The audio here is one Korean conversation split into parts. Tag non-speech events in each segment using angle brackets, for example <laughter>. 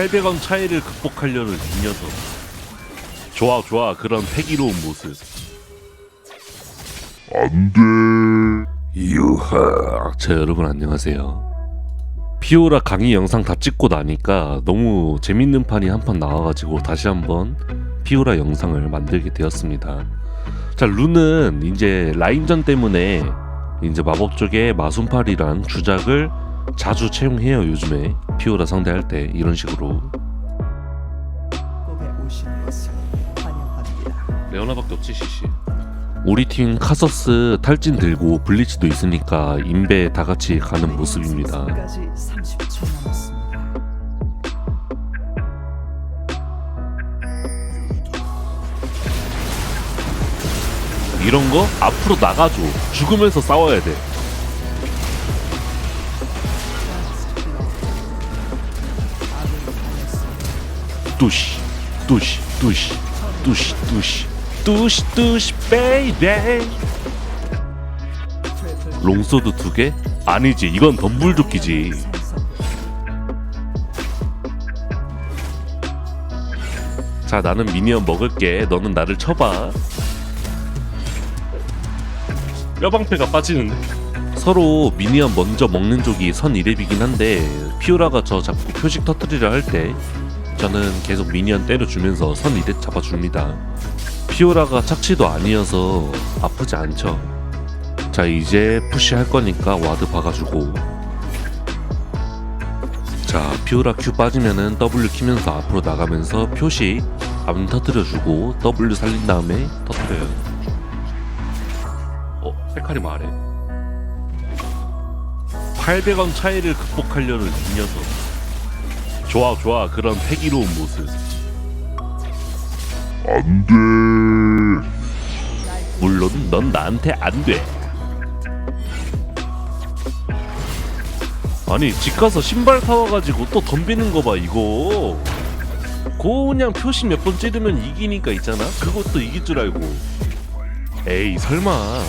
800원 차이를 극복하려는 이 녀석. 좋아 좋아 그런 패기로운 모습. 안 돼 유하. 자 여러분 안녕하세요. 피오라 강의 영상 다 찍고 나니까 너무 재밌는 판이 한 판 나와가지고 다시 한번 피오라 영상을 만들게 되었습니다. 자 룬은 이제 라인전 때문에 이제 마법 쪽에 마순팔이란 주작을 자주 채용해요 요즘에 피오라 상대할 때 이런 식으로. 레오나밖에 없지 시시 우리 팀 카서스 탈진 들고 블리츠도 있으니까 인베 다 같이 가는 모습입니다 까지 30초 남았습니다. 이런 거 앞으로 나가줘 죽으면서 싸워야 돼 뚜시 뚜시 뚜시 뚜시 뚜시 뚜시 뚜시 베이베 롱소드 두 개? 아니지 이건 덤불도끼지. 자 나는 미니언 먹을게. 너는 나를 쳐봐. 뼈방패가 빠지는데? 서로 미니언 먼저 먹는 쪽이 선 1렙이긴 한데 피오라가 저 자꾸 표식 터트리려 할 때 저는 계속 미니언 때려주면서 선 2렙 잡아줍니다 피오라가 착취도 아니어서 아프지 않죠 자 이제 푸시할 거니까 와드 박아주고 자 피오라 Q 빠지면은 W 키면서 앞으로 나가면서 표식 안 터트려주고 W 살린 다음에 터트려요 어, 헤카리 말해. 800원 차이를 극복하려는 이 녀석. 좋아, 좋아. 그런 패기로운 모습. 안돼 물론 넌 나한테 안 돼. 아니, 집 가서 신발 사와가지고 또 덤비는 거 봐, 이거. 고 그냥 표시 몇 번 찌르면 이기니까 있잖아? 그것도 이길 줄 알고. 에이, 설마.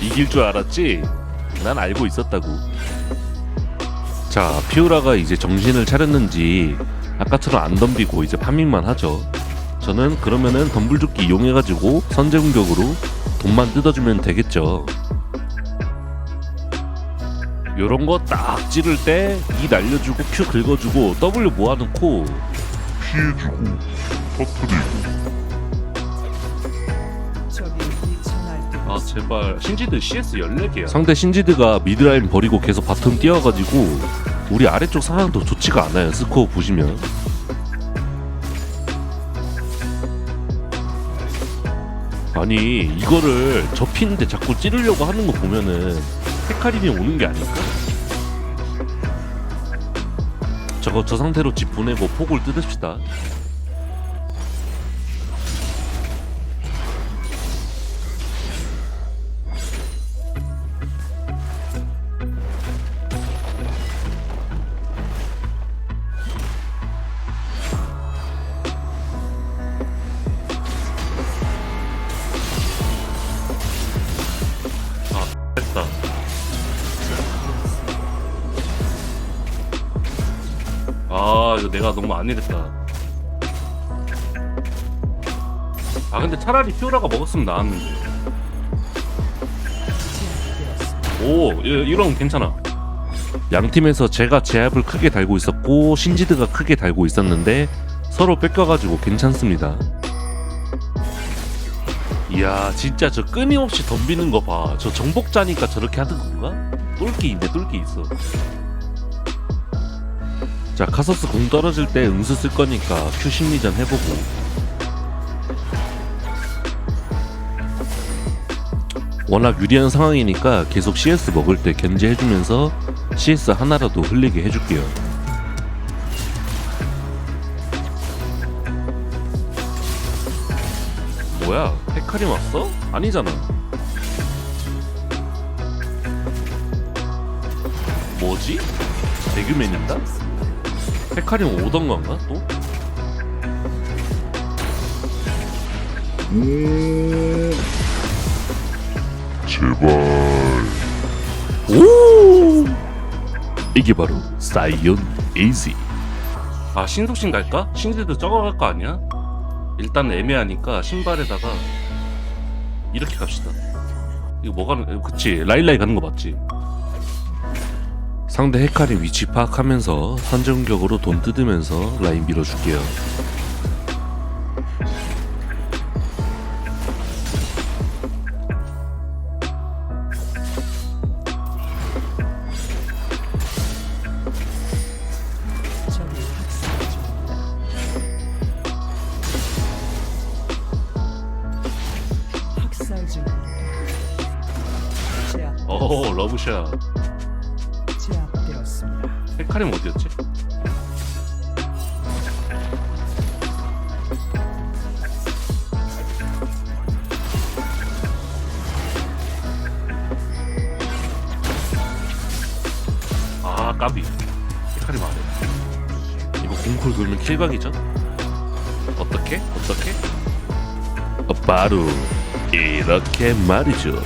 이길 줄 알았지? 난 알고 있었다고. 자, 피오라가 이제 정신을 차렸는지 아까처럼 안 덤비고 이제 파밍만 하죠. 저는 그러면은 덤불죽기 이용해가지고 선제 공격으로 돈만 뜯어주면 되겠죠. 요런 거 딱 찌를 때 E 날려주고 Q 긁어주고 W 모아놓고 피해주고 터트리고 아 제발 신지드 CS 14개야 상대 신지드가 미드라인 버리고 계속 바텀 뛰어가지고 우리 아래쪽 상황도 좋지가 않아요 스코어 보시면 아니 이거를 접히는데 자꾸 찌르려고 하는 거 보면은 헤카림이 오는 게 아닐까? 저거 저 상태로 집 보내고 폭을 뜯읍시다. 아 이거 내가 너무 안일했다. 아 근데 차라리 피오라가 먹었으면 나았는데. 오 이- 이런 괜찮아. 양 팀에서 제가 제압을 크게 달고 있었고 신지드가 크게 달고 있었는데 서로 뺏겨가지고 괜찮습니다. 이야 진짜 저 끊임없이 덤비는 거 봐. 저 정복자니까 저렇게 하는 건가? 똘끼 있네 똘끼 있어. 자 카서스 공 떨어질 때 응수 쓸 거니까 큐 심리전 해보고. 워낙 유리한 상황이니까 계속 CS 먹을 때 견제해주면서 CS 하나라도 흘리게 해줄게요. 뭐야? 헤카림 왔어? 아니잖아. 뭐지? 대규맨인가? 헤카림 오던 건가 또? 제발 오! 이게 바로 사이온 에이지 아 신속신 갈까? 신지도 저거 갈 거 아니야? 일단 애매하니까 신발에다가 이렇게 갑시다 이거 뭐 가는 그치 라일라이 가는 거 맞지? 상대 헤카리 위치 파악하면서 선정격으로 돈 뜯으면서 라인 밀어줄게요. 어 러브샷. 헤카림 어디였지? 아 까비 헤카림 안해 이거 공콜 돌면 킬각이죠? 어떻게? 어떻게? 어, 바로 이렇게 말이죠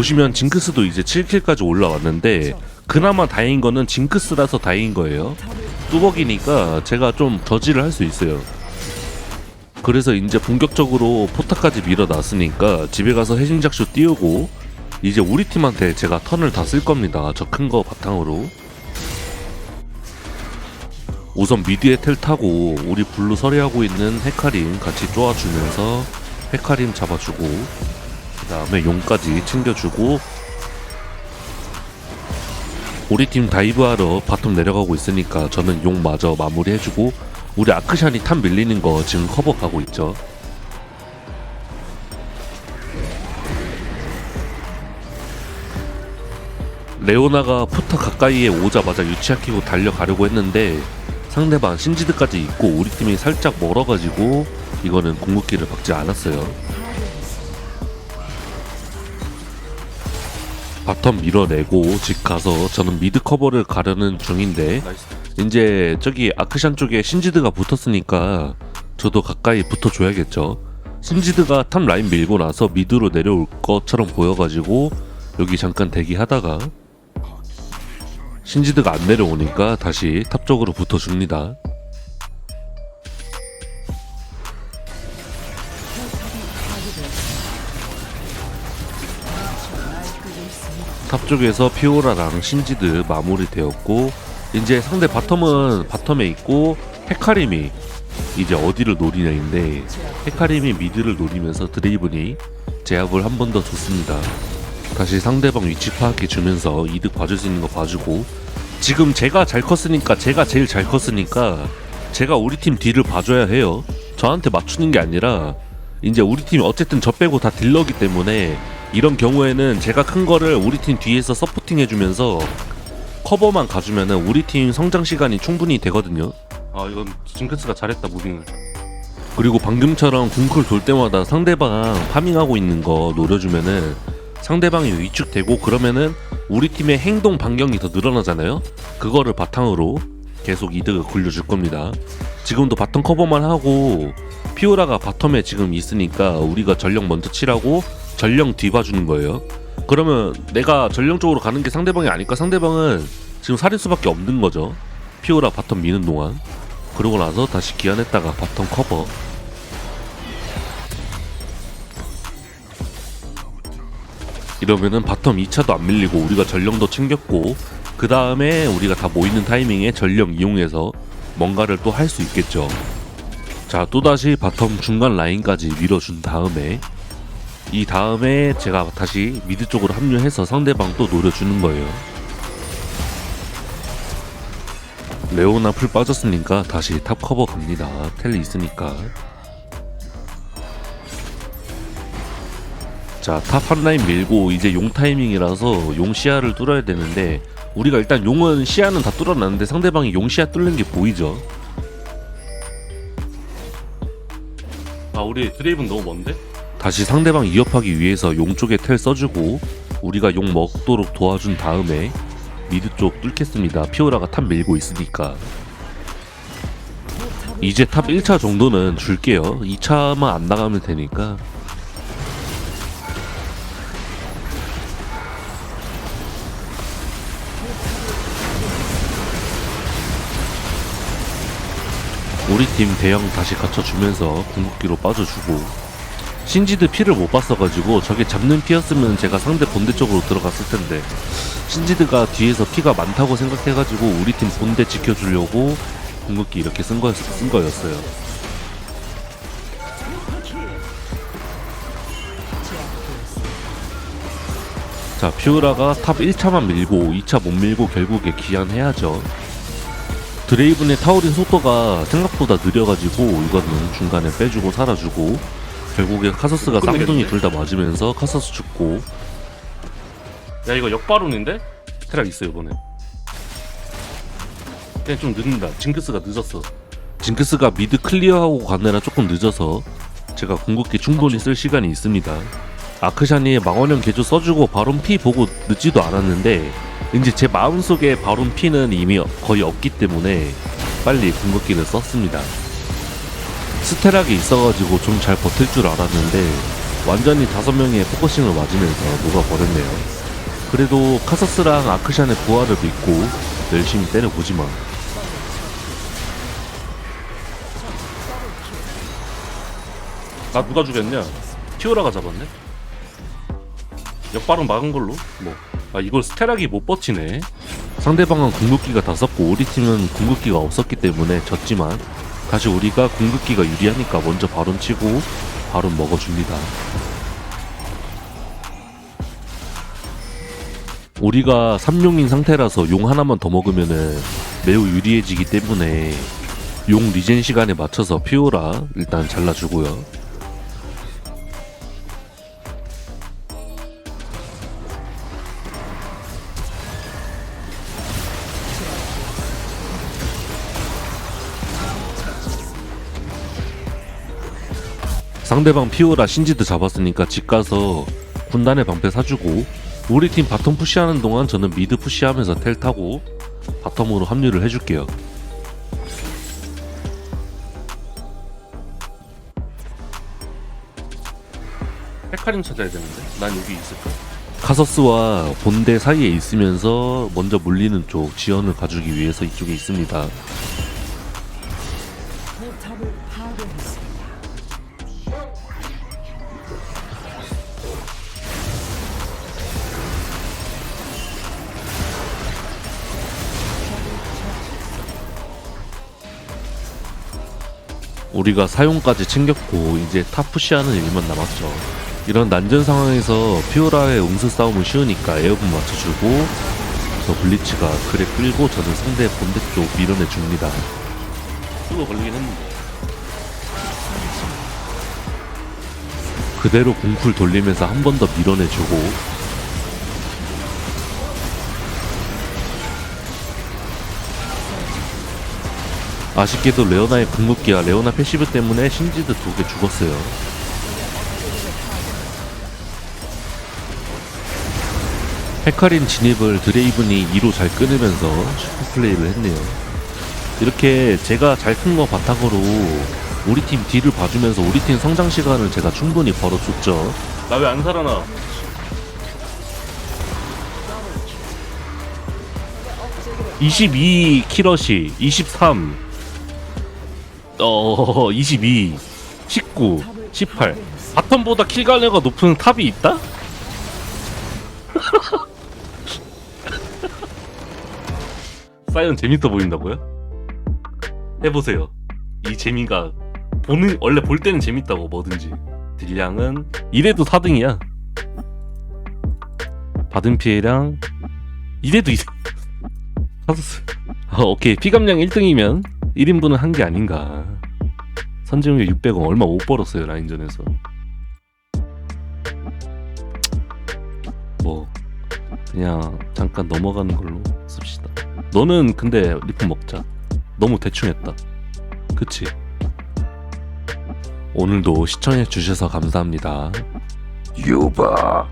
보시면 징크스도 이제 7킬까지 올라왔는데 그나마 다행인 거는 징크스라서 다행인 거예요. 뚜벅이니까 제가 좀 저지를 할 수 있어요. 그래서 이제 본격적으로 포타까지 밀어놨으니까 집에 가서 해징작쇼 띄우고 이제 우리 팀한테 제가 턴을 다 쓸 겁니다. 저 큰 거 바탕으로. 우선 미드에 텔 타고 우리 블루 서리하고 있는 헤카림 같이 쪼아주면서 헤카림 잡아주고. 그 다음에 용까지 챙겨주고 우리 팀 다이브하러 바텀 내려가고 있으니까 저는 용 마저 마무리해주고 우리 아크샨이 탑 밀리는 거 지금 커버 가고 있죠 레오나가 포터 가까이에 오자마자 유치아키고 달려가려고 했는데 상대방 신지드까지 있고 우리 팀이 살짝 멀어가지고 이거는 궁극기를 박지 않았어요. 바텀 밀어내고 집 가서 저는 미드 커버를 가려는 중인데 이제 저기 아크샨 쪽에 신지드가 붙었으니까 저도 가까이 붙어줘야겠죠. 신지드가 탑 라인 밀고 나서 미드로 내려올 것처럼 보여가지고 여기 잠깐 대기하다가 신지드가 안 내려오니까 다시 탑 쪽으로 붙어줍니다. 탑 쪽에서 피오라랑 신지드 마무리되었고 이제 상대 바텀은 바텀에 있고 헤카림이 이제 어디를 노리냐인데 헤카림이 미드를 노리면서 드레이븐이 제압을 한 번 더 줬습니다. 다시 상대방 위치 파악해 주면서 이득 봐줄 수 있는 거 봐주고 지금 제가 잘 컸으니까 제가 제일 잘 컸으니까 제가 우리 팀 뒤를 봐줘야 해요. 저한테 맞추는 게 아니라 이제 우리 팀이 어쨌든 저 빼고 다 딜러기 때문에 이런 경우에는 제가 큰 거를 우리 팀 뒤에서 서포팅 해주면서 커버만 가주면은 우리 팀 성장 시간이 충분히 되거든요. 아 이건 징크스가 잘했다 무빙을. 그리고 방금처럼 궁클 돌 때마다 상대방 파밍하고 있는 거 노려주면은 상대방이 위축되고 그러면은 우리 팀의 행동 반경이 더 늘어나잖아요. 그거를 바탕으로 계속 이득을 굴려줄 겁니다. 지금도 바텀 커버만 하고 피오라가 바텀에 지금 있으니까 우리가 전령 먼저 치라고 전령 뒤봐주는 거예요. 그러면 내가 전령 쪽으로 가는 게 상대방이 아니까 상대방은 지금 살릴 수밖에 없는 거죠. 피오라 바텀 미는 동안. 그러고 나서 다시 기한했다가 바텀 커버. 이러면은 바텀 2차도 안 밀리고 우리가 전령도 챙겼고 그 다음에 우리가 다 모이는 타이밍에 전령 이용해서 뭔가를 또 할 수 있겠죠. 자 또다시 바텀 중간 라인까지 밀어준 다음에 이 다음에 제가 다시 미드 쪽으로 합류해서 상대방 또 노려주는 거예요. 레오나 풀 빠졌으니까 다시 탑 커버 갑니다. 텔리 있으니까. 자, 탑 한 라인 밀고 이제 용 타이밍이라서 용 시야를 뚫어야 되는데 우리가 일단 용은 시야는 다 뚫어놨는데 상대방이 용 시야 뚫는 게 보이죠? 아, 우리 드레이븐 너무 먼데? 다시 상대방 위협하기 위해서 용 쪽에 텔 써주고 우리가 용 먹도록 도와준 다음에 미드 쪽 뚫겠습니다. 피오라가 탑 밀고 있으니까 이제 탑 1차 정도는 줄게요. 2차만 안 나가면 되니까 우리 팀 대형 다시 갖춰주면서 궁극기로 빠져주고 신지드 피를 못 봤어가지고 저게 잡는 피였으면 제가 상대 본대 쪽으로 들어갔을 텐데 신지드가 뒤에서 피가 많다고 생각해가지고 우리 팀 본대 지켜주려고 궁극기 이렇게 쓴, 거, 쓴 거였어요. 자 피오라가 탑 1차만 밀고 2차 못 밀고 결국에 기한해야죠. 드레이븐의 타오린 속도가 생각보다 느려가지고 이거는 중간에 빼주고 살아주고 결국에 카서스가 쌍둥이 둘 다 맞으면서 카서스 죽고. 야 이거 역바론인데? 테락 있어 이번에. 그냥 좀 늦는다. 징크스가 늦었어. 징크스가 미드 클리어하고 가느라 조금 늦어서 제가 궁극기 충분히 쓸 시간이 있습니다. 아크샤니의 망원형 개조 써주고 바론 피 보고 늦지도 않았는데 이제 제 마음속에 바론 피는 이미 거의 없기 때문에 빨리 궁극기를 썼습니다. 스테락이 있어가지고 좀 잘 버틸 줄 알았는데 완전히 다섯 명의 포커싱을 맞으면서 녹아버렸네요. 그래도 카서스랑 아크샨의 부활을 믿고 열심히 때려보지만 나 누가 죽였냐? 티오라가 잡았네? 역발은 막은 걸로 뭐. 아 이걸 스테락이 못 버티네. 상대방은 궁극기가 다 썼고 우리 팀은 궁극기가 없었기 때문에 졌지만 다시 우리가 궁극기가 유리하니까 먼저 바론 치고 바론 먹어줍니다. 우리가 3용인 상태라서 용 하나만 더 먹으면은 매우 유리해지기 때문에 용 리젠 시간에 맞춰서 피오라 일단 잘라주고요. 상대방 피오라 신지드 잡았으니까 집 가서 군단의 방패 사주고 우리 팀 바텀 푸시하는 동안 저는 미드 푸시하면서 텔 타고 바텀으로 합류를 해줄게요. 헤카림 찾아야 되는데 난 여기 있을까? 카서스와 본대 사이에 있으면서 먼저 물리는 쪽 지원을 가주기 위해서 이쪽에 있습니다. 우리가 사용까지 챙겼고 이제 탑 푸시하는 일만 남았죠. 이런 난전 상황에서 피오라의 응수 싸움은 쉬우니까 에어건 맞춰주고 저 블리츠가 그래 끌고 저는 상대 본대 쪽 밀어내 줍니다. 수가 걸리긴 했는데. 그대로 공풀 돌리면서 한 번 더 밀어내주고 아쉽게도 레오나의 궁극기와 레오나 패시브 때문에 신지드 두 개 죽었어요. 헤카린 진입을 드레이븐이 2로 잘 끊으면서 슈퍼 플레이를 했네요. 이렇게 제가 잘 큰 거 바탕으로 우리 팀 뒤를 봐주면서 우리 팀 성장 시간을 제가 충분히 벌어줬죠. 나 왜 안 살아나? (22) 키러시 (23) 어, 22, 19, 18. 바텀보다 킬갈래가 높은 탑이 있다? <laughs> 사이언 재밌어 보인다고요? 해보세요. 이 재미가 보는 원래 볼 때는 재밌다고 뭐든지. 딜량은 이래도 4등이야. 받은 피해량 이래도 2등. 하소스. <laughs> 어, 오케이 피감량 1등이면 1인분은 한 게 아닌가. 선지용료 600원 얼마 못 벌었어요 라인전에서. 뭐 그냥 잠깐 넘어가는 걸로 씁시다. 너는 근데 리프 먹자. 너무 대충했다. 그치? 오늘도 시청해 주셔서 감사합니다. 유바